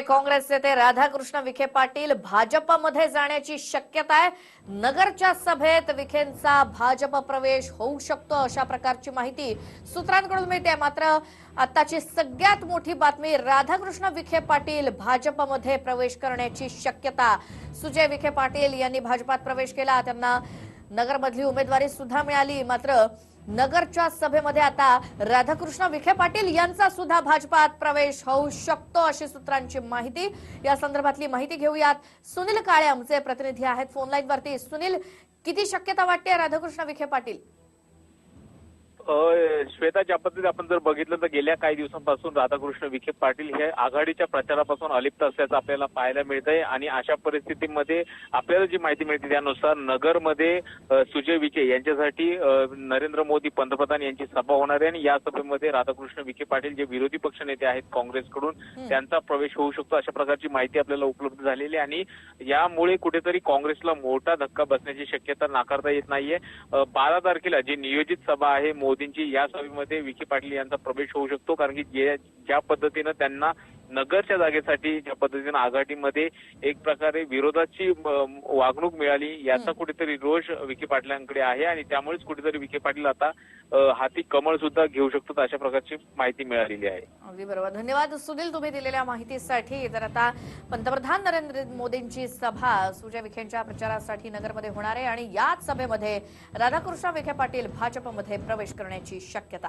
काँग्रेस नेते राधाकृष्ण विखे पाटील भाजपमध्ये जाण्याची शक्यता आहे. नगरच्या सभेत विखेंचा भाजप प्रवेश होऊ शकतो अशा प्रकारची माहिती सूत्रांकडून मिळते. मात्र आताची सगळ्यात मोठी बातमी राधाकृष्ण विखे पाटील भाजपमध्ये प्रवेश करण्याची शक्यता. सुजय विखे पाटील यांनी भाजपात प्रवेश केला. त्यांना नगरमधली उमेदवारी सुद्धा मिळाली. मात्र नगरच्या सभेमध्ये आता राधाकृष्ण विखे पाटील यांचा सुद्धा भाजपात प्रवेश होऊ शकतो अशी सूत्रांची माहिती. या संदर्भातली माहिती घेऊयात. सुनील काळे आमचे प्रतिनिधी आहेत. फोनलाईन वरती सुनील किती शक्यता वाटते राधाकृष्ण विखे पाटील? श्वेता ज्या पद्धतीने आपण जर बघितलं तर गेल्या काही दिवसांपासून राधाकृष्ण विखे पाटील हे आघाडीच्या प्रचारापासून अलिप्त असल्याचं आपल्याला पाहायला मिळतंय आणि अशा परिस्थितीमध्ये आपल्याला जी माहिती मिळते त्यानुसार नगरमध्ये सुजय विखे यांच्यासाठी नरेंद्र मोदी पंतप्रधान यांची सभा होणार आहे आणि या सभेमध्ये राधाकृष्ण विखे पाटील जे विरोधी पक्ष नेते आहेत काँग्रेसकडून त्यांचा प्रवेश होऊ शकतो अशा प्रकारची माहिती आपल्याला उपलब्ध झालेली आहे आणि यामुळे कुठेतरी काँग्रेसला मोठा धक्का बसण्याची शक्यता नाकारता येत नाहीये. बारा तारखेला जी नियोजित सभा आहे मोदींची या सभेमध्ये विखे पाटील यांचा प्रवेश होऊ शकतो. कारण की ज्या पद्धतीनं त्यांना नगरच्या जागेसाठी ज्या पद्धतीनं आघाडीमध्ये एक प्रकारे विरोधाची वागणूक मिळाली याचा कुठेतरी रोष विखे पाटलांकडे आहे आणि त्यामुळेच कुठेतरी विखे पाटील आता हाती कमळ सुद्धा घेऊ शकतात अशा प्रकारची माहिती मिळालेली आहे. अगदी बरोबर. धन्यवाद. सुनील तुम्ही दिलेल्या माहितीसाठी. तर आता पंतप्रधान नरेंद्र मोदींची सभा सुजय विखेंच्या प्रचारासाठी नगरमध्ये होणार आहे आणि याच सभेमध्ये राधाकृष्ण विखे पाटील भाजपमध्ये प्रवेश करण्याची शक्यता.